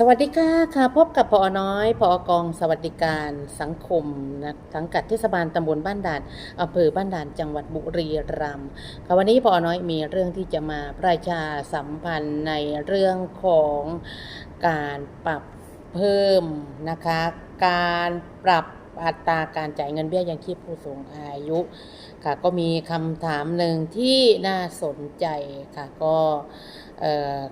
สวัสดีค่ะค่ะ พบกับพอน้อยพอกองสวัสดิการสังคมนะสังกัดเทศบาลตำบลบ้านด่านอำเภอบ้านด่านจังหวัดบุรีรัมย์ค่ะวันนี้พอน้อยมีเรื่องที่จะมาประชาสัมพันธ์ในเรื่องของการปรับเพิ่มนะคะ การปรับ อัตราการจ่ายเงินเบี้ยยังชีพผู้สูงอายุค่ะก็มีคำถามหนึ่งที่น่าสนใจค่ะก็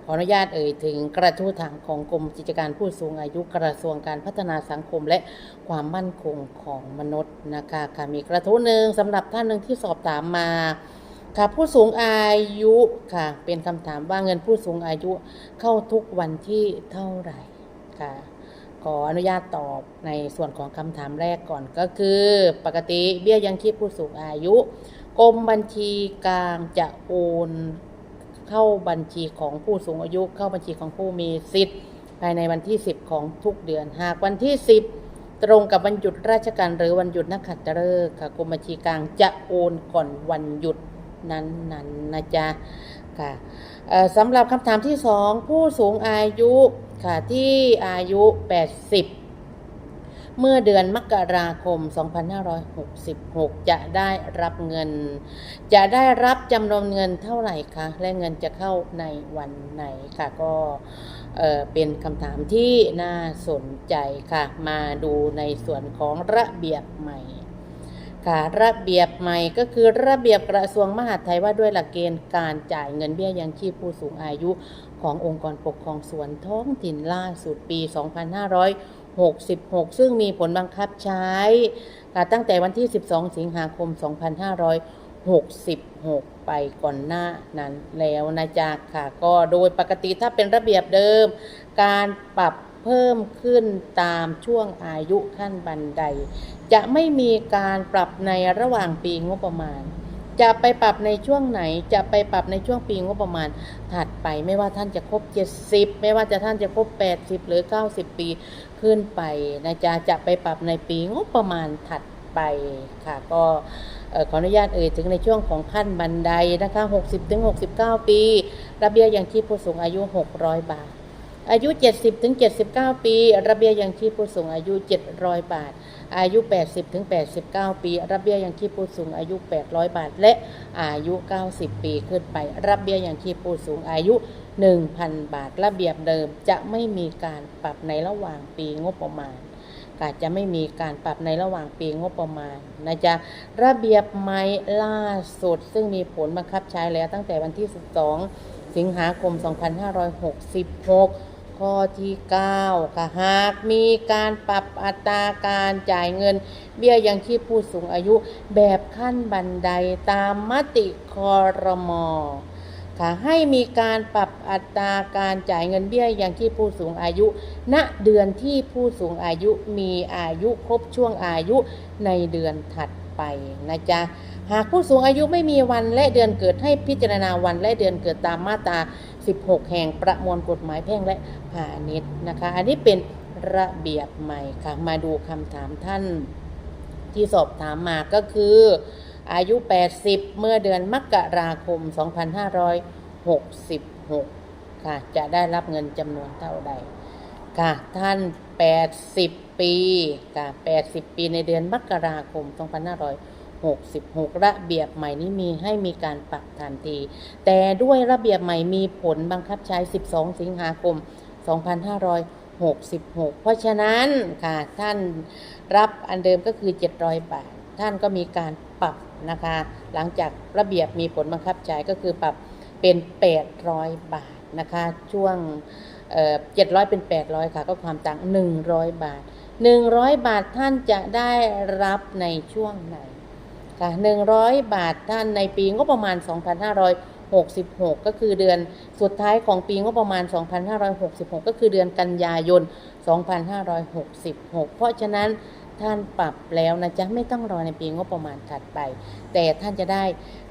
ขออนุญาตเอ่ยถึงกระทู้ถามของกรมกิจการผู้สูงอายุกระทรวงการพัฒนาสังคมและความมั่นคงของมนุษย์นะคะค่ะมีกระทู้หนึ่งสำหรับท่านหนึ่งที่สอบถามมาค่ะผู้สูงอายุค่ะเป็นคำถามว่าเงินผู้สูงอายุเข้าทุกวันที่เท่าไหร่ค่ะ ขออนุญาตตอบในส่วนของคำถามแรกก่อนก็คือ ปกติเบี้ยยังชีพผู้สูงอายุกรมบัญชีกลางจะโอนเข้าบัญชีของผู้สูงอายุ เข้าบัญชีของผู้มีสิทธิ์ ภายในวันที่ 10 ของทุกเดือน หากวันที่ 10 ตรงกับวันหยุดราชการหรือวันหยุดนักขัตฤกษ์ค่ะกรมบัญชีกลางจะโอนก่อนวันหยุด นั้นๆนนะจ๊ะค่ะสำหรับคำถามที่2ผู้สูงอายุค่ะที่อายุ 80 เมื่อเดือนมกราคม 2566 จะได้รับเงิน จะได้รับจำนวนเงินเท่าไหร่คะและเงินจะเข้าในวันไหนค่ะก็เป็นคำถามที่น่าสนใจค่ะ มาดูในส่วนของระเบียบใหม่ ค่ะระเบียบใหม่ก็คือระเบียบกระทรวงมหาดไทยว่าด้วยหลักเกณฑ์การจ่ายเงินเบี้ยยังชีพผู้สูงอายุขององค์กรปกครองส่วนท้องถิ่นล่าสุดปี 2566 ซึ่งมีผลบังคับใช้ค่ะตั้งแต่วันที่ 12 สิงหาคม 2566 ไปก่อนหน้านั้นแล้วนะจ๊ะค่ะ ก็โดยปกติถ้าเป็นระเบียบเดิม การปรับ เพิ่มขึ้นตามช่วงอายุขั้นบันได จะไม่มีการปรับในระหว่างปีงบประมาณ จะไปปรับในช่วงไหน จะไปปรับในช่วงปีงบประมาณ ถัดไปไม่ว่าท่านจะครบ 70 ไม่ว่าจะท่านจะครบ 80 หรือ 90 ปีขึ้นไปนะจ๊ะจะไปปรับในปีงบประมาณถัดไปค่ะก็ขออนุญาตเอ่ยถึงในช่วงของขั้นบันไดนะคะ 60ถึง69 ปี ระเบียยังชีพผู้สูงอายุ 600 บาท อายุ 70ถึง79 ปี ระเบียยังชีพผู้สูงอายุ 700 บาท อายุ 80ถึง89 ปี ระเบียยังชีพผู้สูงอายุ 800 บาท และอายุ 90 ปีขึ้นไป ระเบียยังชีพผู้สูงอายุ 1,000 บาท ระเบียบเดิมจะไม่มีการปรับในระหว่างปีงบประมาณก็จะไม่มีการปรับในระหว่างปีงบประมาณนะจ๊ะระเบียบใหม่ล่าสุด ซึ่งมีผลบังคับใช้แล้วตั้งแต่วันที่ 12 สิงหาคม 2566 ข้อที่ 9 ค่ะหากมีการปรับอัตราการจ่ายเงิน เบี้ยยังชีพผู้สูงอายุแบบขั้นบันไดตามมติคอรมอค่ะให้มีการปรับอัตราการจ่ายเงินเบี้ยยังชีพผู้สูงอายุ ณเดือนที่ผู้สูงอายุมีอายุครบช่วงอายุในเดือนถัดไปนะจ๊ะหากผู้สูงอายุไม่มีวันและเดือนเกิดให้พิจารณาวันและเดือนเกิดตามมาตรา 16 แห่งประมวลกฎหมายแพ่งและพาณิชย์นะคะ อันนี้เป็นระเบียบใหม่ค่ะ มาดูคำถามท่านที่สอบถามมาก็คือ อายุ 80 เมื่อเดือนมกราคม 2566 ค่ะ จะได้รับเงินจำนวนเท่าใด ค่ะ ท่าน 80 ปี ค่ะ 80 ปีในเดือนมกราคม 2566 ระเบียบใหม่นี้มีให้มีการปรับทันที แต่ด้วยระเบียบใหม่มีผลบังคับใช้ 12 สิงหาคม 2566 เพราะฉะนั้นค่ะท่านรับอันเดิมก็คือ 700 บาท ท่านก็มีการปรับนะคะ หลังจากระเบียบมีผลบังคับใช้ก็คือปรับเป็น 800 บาทนะคะ ช่วงเอ่อ700เป็น 800 ค่ะ ก็ความต่าง 100 บาท 100 บาทท่านจะได้รับในช่วงไหน ค่ะ100 บาทท่านในปีงบประมาณ 2566 ก็คือเดือนสุดท้ายของปีงบประมาณ 2566 ก็คือเดือนกันยายน 2566 เพราะฉะนั้นท่านปรับแล้วนะจ๊ะไม่ต้องรอในปีงบประมาณถัดไป แต่ท่านจะได้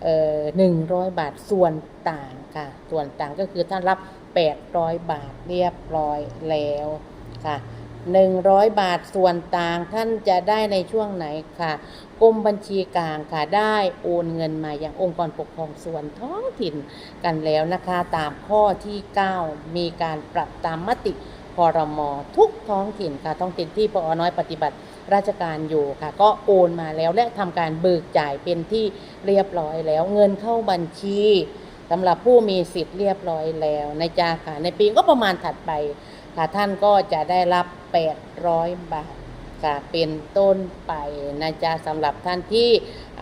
เอ่อ100บาทส่วนต่างค่ะ ส่วนต่างก็คือท่านรับ 800 บาทเรียบร้อยแล้วค่ะ 100 บาทส่วนต่างท่านจะได้ในช่วงไหนค่ะกรมบัญชีกลางค่ะได้โอนเงินมาอย่างองค์กรปกครองส่วนท้องถิ่นกันแล้วนะคะ ตามข้อที่ 9 มีการปรับตามมติพรมทุกท้องถิ่นค่ะท้องถิ่นที่ปอน้อยปฏิบัติราชการอยู่ค่ะ ก็โอนมาแล้วและทำการเบิกจ่ายเป็นที่เรียบร้อยแล้วเงินเข้าบัญชีสำหรับผู้มีสิทธิ์เรียบร้อยแล้วในจาค่ะในปีก็ประมาณถัดไป ค่ะท่านก็จะได้รับ 800 บาทค่ะเป็นต้นไปนะจ๊ะสำหรับท่านที่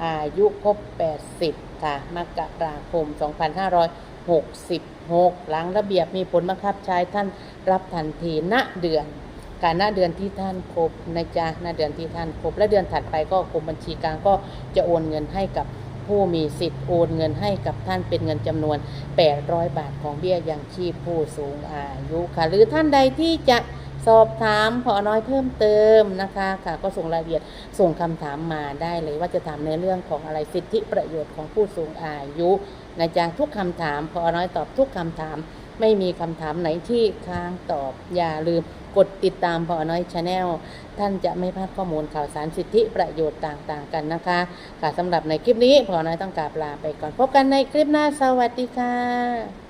อายุครบ 80 ค่ะมกราคม 2566 หลังระเบียบมีผลบังคับใช้ท่านรับทันทีณเดือนการณเดือนที่ท่านครบนะจ๊ะณเดือนที่ท่านครบ และเดือนถัดไปก็กรมบัญชีกลางก็จะโอนเงินให้กับ ผู้มีสิทธิ์โอนเงินให้กับท่านเป็นเงินจำนวน 800 บาทของเบี้ยยังชีพผู้สูงอายุค่ะ หรือท่านใดที่จะสอบถามพอน้อยเพิ่มเติมนะคะค่ะก็ส่งรายละเอียดส่งคำถามมาได้เลยว่าจะถามในเรื่องของอะไรสิทธิประโยชน์ของผู้สูงอายุนะจ๊ะทุกคำถามพอน้อยตอบทุกคำถาม ไม่มีคำถามไหนที่ค้างตอบ อย่าลืมกดติดตามพอน้อยชาแนลท่านจะไม่พลาดข้อมูลข่าวสารสิทธิประโยชน์ต่างๆกันนะคะ ค่ะสำหรับในคลิปนี้พอน้อยต้องกราบลาไปก่อนพบกันในคลิปหน้าสวัสดีค่ะ